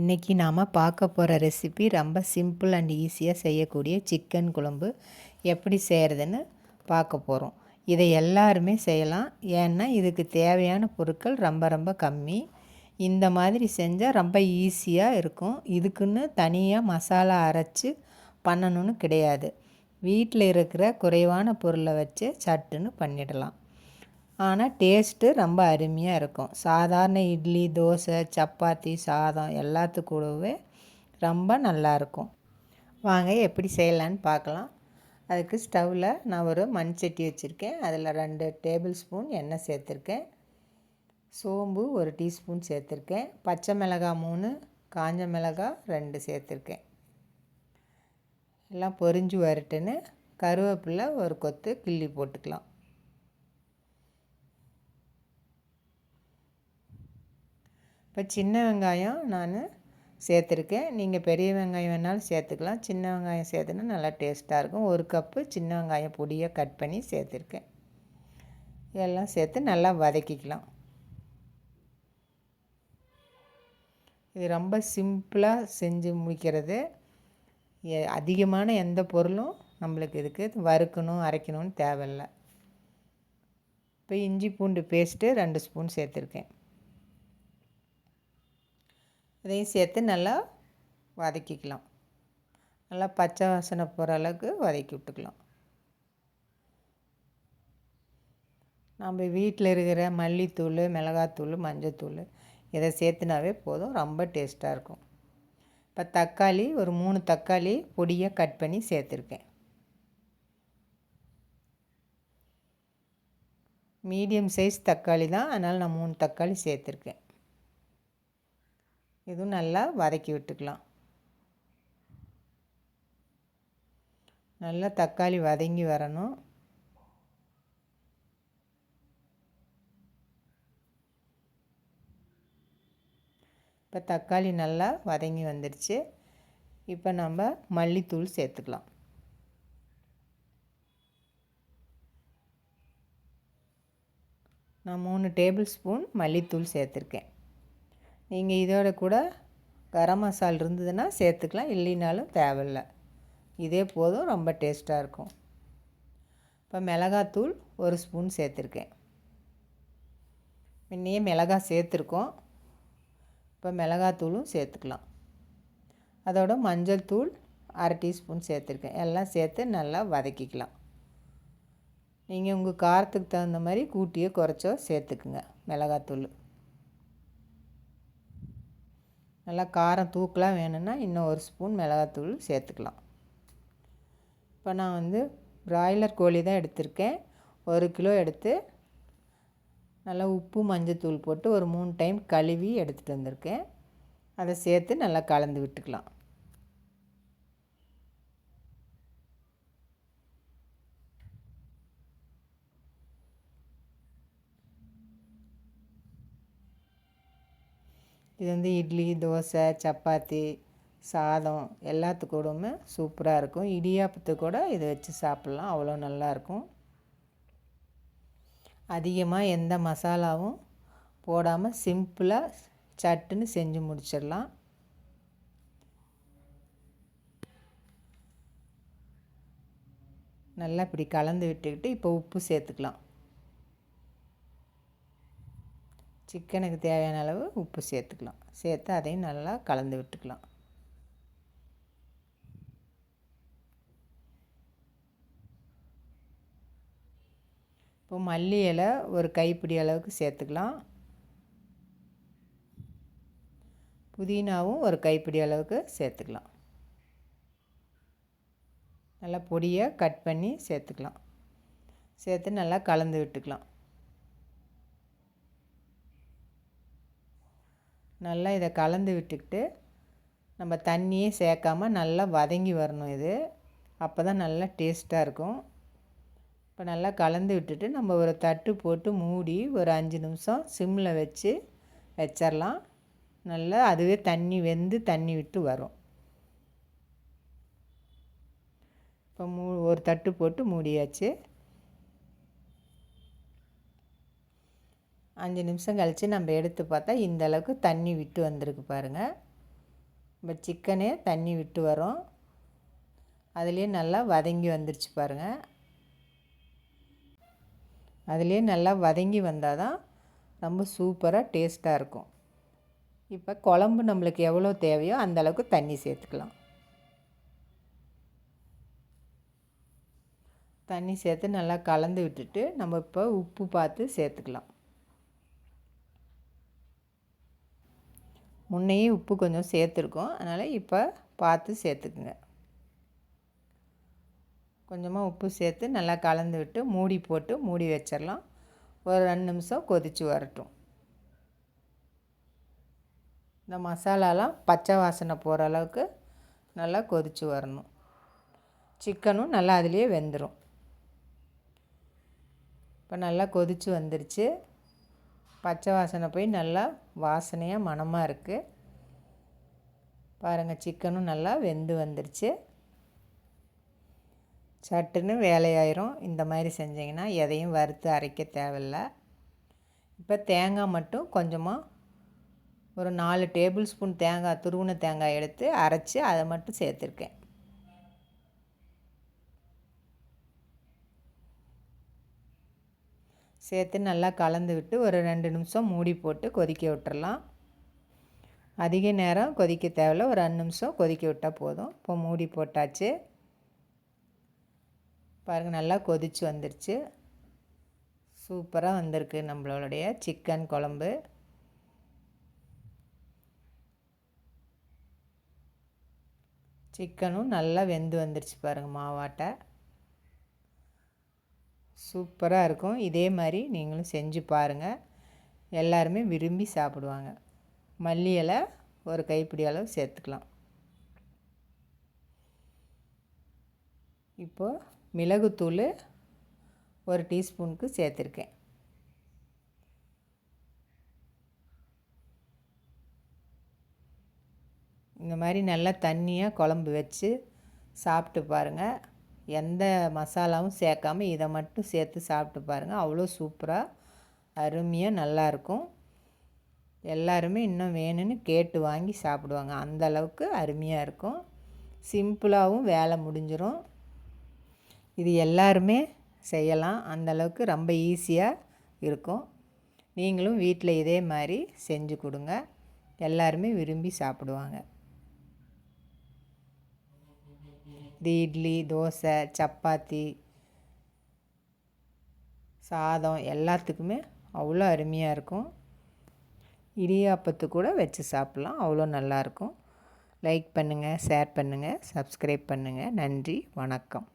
இன்றைக்கி நாம் பார்க்க போகிற ரெசிபி ரொம்ப சிம்பிள் அண்ட் ஈஸியாக செய்யக்கூடிய சிக்கன் குழம்பு. எப்படி செய்கிறதுன்னு பார்க்க போகிறோம் இதை எல்லாருமே செய்யலாம். ஏன்னா இதுக்கு தேவையான பொருட்கள் ரொம்ப ரொம்ப கம்மி. இந்த மாதிரி செஞ்சால் ரொம்ப ஈஸியாக இருக்கும். இதுக்குன்னு தனியாக மசாலா அரைச்சி பண்ணணும்னு கிடையாது. வீட்டில் இருக்கிற குறைவான பொருளை வச்சு சட்டுன்னு பண்ணிடலாம். ஆனால் டேஸ்ட்டு ரொம்ப அருமையாக இருக்கும். சாதாரண இட்லி தோசை சப்பாத்தி சாதம் எல்லாத்துக்கூடவே ரொம்ப நல்லாயிருக்கும் வாங்க எப்படி செய்யலான்னு பார்க்கலாம். அதுக்கு ஸ்டவ்வில் நான் ஒரு மண் சட்டி வச்சுருக்கேன். அதில் ரெண்டு டேபிள் ஸ்பூன் எண்ணெய் சேர்த்துருக்கேன். சோம்பு ஒரு டீஸ்பூன் சேர்த்துருக்கேன். பச்சை மிளகாய் மூணு காஞ்ச மிளகாய் ரெண்டு சேர்த்துருக்கேன். எல்லாம் பொரிஞ்சு வரட்டுன்னு கருவேப்பிலை ஒரு கொத்து கிள்ளி போட்டுக்கலாம். இப்போ சின்ன வெங்காயம் நான் சேர்த்துருக்கேன். நீங்கள் பெரிய வெங்காயம் வேணாலும் சேர்த்துக்கலாம். சின்ன வெங்காயம் சேர்த்துனா நல்லா டேஸ்ட்டாக இருக்கும். ஒரு கப்பு சின்ன வெங்காயம் பொடியை கட் பண்ணி சேர்த்துருக்கேன். இதெல்லாம் சேர்த்து நல்லா வதக்கிக்கலாம். இது ரொம்ப சிம்பிளாக செஞ்சு முடிக்கிறது. அதிகமான எந்த பொருளும் நம்மளுக்கு இதுக்கு வறுக்கணும் அரைக்கணும்னு தேவையில்லை. இப்போ இஞ்சி பூண்டு பேஸ்ட்டு ரெண்டு ஸ்பூன் சேர்த்துருக்கேன். இதையும் சேர்த்து நல்லா வதக்கிக்கலாம். நல்லா பச்சை வாசனை போகிற அளவுக்கு வதக்கி விட்டுக்கலாம். நம்ம வீட்டில் இருக்கிற மல்லித்தூள் மிளகாத்தூள் மஞ்சத்தூள் இதை சேர்த்துனாவே போதும். ரொம்ப டேஸ்ட்டாக இருக்கும். இப்போ தக்காளி ஒரு மூணு தக்காளி பொடியாக கட் பண்ணி சேர்த்துருக்கேன். மீடியம் சைஸ் தக்காளி தான். அதனால் நான் மூணு தக்காளி சேர்த்துருக்கேன். இதுவும் நல்லா வதக்கி விட்டுக்கலாம். நல்லா தக்காளி வதங்கி வரணும். இப்போ தக்காளி நல்லா வதங்கி வந்துடுச்சு இப்போ நம்ம மல்லித்தூள் சேர்த்துக்கலாம். நான் மூணு டேபிள் ஸ்பூன் மல்லித்தூள் சேர்த்துருக்கேன். நீங்கள் இதோட கூட கரம் மசால் இருந்ததுன்னா சேர்த்துக்கலாம் இல்லைனாலும் தேவையில்லை. இதே போதும் ரொம்ப டேஸ்ட்டாக இருக்கும். இப்போ மிளகாத்தூள் ஒரு ஸ்பூன் சேர்த்துருக்கேன். முன்னையே மிளகாய் சேர்த்துருக்கோம். இப்போ மிளகாத்தூளும் சேர்த்துக்கலாம். அதோட மஞ்சள் தூள் அரை டீஸ்பூன் சேர்த்துருக்கேன். எல்லாம் சேர்த்து நல்லா வதக்கிக்கலாம். நீங்கள் உங்கள் காரத்துக்கு தகுந்த மாதிரி கூட்டியோ குறைச்சோ சேர்த்துக்குங்க மிளகாத்தூள். நல்லா காரம் தூக்கலாம் வேணும்னா இன்னும் ஒரு ஸ்பூன் மிளகாத்தூள் சேர்த்துக்கலாம். இப்போ நான் வந்து பிராய்லர் கோழி தான் எடுத்திருக்கேன். ஒரு கிலோ எடுத்து நல்லா உப்பு மஞ்சத்தூள் போட்டு ஒரு மூணு டைம் கழுவி எடுத்துகிட்டு வந்திருக்கேன். அதை சேர்த்து நல்லா கலந்து விட்டுக்கலாம். இது வந்து இட்லி தோசை சப்பாத்தி சாதம் எல்லாத்துக்கூடவுமே சூப்பராக இருக்கும். இடியாப்பத்து கூட இதை வச்சு சாப்பிட்லாம். அவ்வளோ நல்லாயிருக்கும் அதிகமாக எந்த மசாலாவும் போடாமல் சிம்பிளாக சட்டுன்னு செஞ்சு முடிச்சிடலாம். நல்லா இப்படி கலந்து விட்டுக்கிட்டு இப்போ உப்பு சேர்த்துக்கலாம். சிக்கனுக்கு தேவையான அளவு உப்பு சேர்த்துக்கலாம். சேர்த்து அதையும் நல்லா கலந்து விட்டுக்கலாம். இப்போ மல்லி இலை ஒரு கைப்பிடி அளவுக்கு சேர்த்துக்கலாம். புதினாவும் ஒரு கைப்பிடி அளவுக்கு சேர்த்துக்கலாம். நல்லா பொடியை கட் பண்ணி சேர்த்துக்கலாம். சேர்த்து நல்லா கலந்து விட்டுக்கலாம். நல்லா இதை கலந்து விட்டுக்கிட்டு நம்ம தண்ணியே சேர்க்காம நல்லா வதங்கி வரணும் இது. அப்போ தான் நல்லா டேஸ்ட்டாக இருக்கும். இப்போ நல்லா கலந்து விட்டுட்டு நம்ம ஒரு தட்டு போட்டு மூடி ஒரு அஞ்சு நிமிஷம் சிம்மில் வச்சு வச்சிடலாம் நல்லா அதுவே தண்ணி வெந்து தண்ணி விட்டு வரும். இப்போ மூ ஒரு தட்டு போட்டு மூடியாச்சு. அஞ்சு நிமிஷம் கழித்து நம்ம எடுத்து பார்த்தா இந்த அளவுக்கு தண்ணி விட்டு வந்திருக்கு பாருங்கள் இப்போ சிக்கனே தண்ணி விட்டு வரும் அதுலேயே நல்லா வதங்கி வந்துருச்சு பாருங்கள் அதுலேயே நல்லா வதங்கி வந்தால் தான் ரொம்ப சூப்பராக டேஸ்ட்டாக இருக்கும். இப்போ குழம்பு நம்மளுக்கு எவ்வளோ தேவையோ அந்தளவுக்கு தண்ணி சேர்த்துக்கலாம். தண்ணி சேர்த்து நல்லா கலந்து விட்டுட்டு நம்ம இப்போ உப்பு பார்த்து சேர்த்துக்கலாம். முன்னையே உப்பு கொஞ்சம் சேர்த்துருக்கோம். அதனால் இப்போ பார்த்து சேர்த்துக்குங்க. கொஞ்சமாக உப்பு சேர்த்து நல்லா கலந்து விட்டு மூடி போட்டு மூடி வச்சிடலாம் ஒரு ரெண்டு நிமிஷம் கொதித்து வரட்டும். இந்த மசாலாலாம் பச்சை வாசனை போகிற அளவுக்கு நல்லா கொதித்து வரணும். சிக்கனும் நல்லா அதுலேயே வெந்துடும் இப்போ நல்லா கொதித்து வந்துருச்சு. பச்சை வாசனை போய் நல்லா வாசனையாக மணமாக இருக்குது பாருங்கள் சிக்கனும் நல்லா வெந்து வந்துருச்சு. சட்டுன்னு வேலையாயிரும். இந்த மாதிரி செஞ்சிங்கன்னா எதையும் வறுத்து அரைக்க தேவையில்ல. இப்போ தேங்காய் மட்டும் கொஞ்சமாக ஒரு நாலு டேபிள் ஸ்பூன் தேங்காய் துருவின தேங்காய் எடுத்து அரைச்சி அதை மட்டும் சேர்த்துருக்கேன். சேர்த்து நல்லா கலந்து விட்டு ஒரு ரெண்டு நிமிஷம் மூடி போட்டு கொதிக்க விட்டுறலாம். அதிக நேரம் கொதிக்க தேவையில்ல ஒரு ரெண்டு நிமிஷம் கொதிக்க விட்டால் போதும். இப்போ மூடி போட்டாச்சு. பாருங்கள் நல்லா கொதித்து வந்துருச்சு. சூப்பராக வந்திருக்கு நம்மளுடைய சிக்கன் குழம்பு. சிக்கனும் நல்லா வெந்து வந்துருச்சு பாருங்கள் மாவாட்டை. சூப்பராக இருக்கும். இதே மாதிரி நீங்களும் செஞ்சு பாருங்கள் எல்லாருமே விரும்பி சாப்பிடுவாங்க. மல்லி இலை ஒரு கைப்பிடி அளவு சேர்த்துக்கலாம். இப்போது மிளகுத்தூள் ஒரு டீஸ்பூனுக்கு சேர்த்துருக்கேன். இந்த மாதிரி நல்லா தண்ணியாக குழம்பு வச்சு சாப்பிட்டு பாருங்கள் எந்த மசாலாவும் சேர்க்காம இதை மட்டும் சேர்த்து சாப்பிட்டு பாருங்கள் அவ்வளோ சூப்பராக அருமையாக நல்லாயிருக்கும் எல்லாருமே இன்னும் வேணும்னு கேட்டு வாங்கி சாப்பிடுவாங்க. அந்த அளவுக்கு அருமையாக இருக்கும். சிம்பிளாகவும் வேலை முடிஞ்சிடும் இது எல்லாருமே செய்யலாம். அந்தளவுக்கு ரொம்ப ஈஸியாக இருக்கும். நீங்களும் வீட்டில் இதே மாதிரி செஞ்சு கொடுங்க. எல்லாருமே விரும்பி சாப்பிடுவாங்க. இது இட்லி தோசை சப்பாத்தி சாதம் எல்லாத்துக்குமே அவ்வளோ அருமையாக இருக்கும். இடியாப்பத்து கூட வச்சு சாப்பிட்லாம் அவ்வளோ நல்லாயிருக்கும் லைக் பண்ணுங்கள் ஷேர் பண்ணுங்கள் சப்ஸ்கிரைப் பண்ணுங்கள் நன்றி வணக்கம்.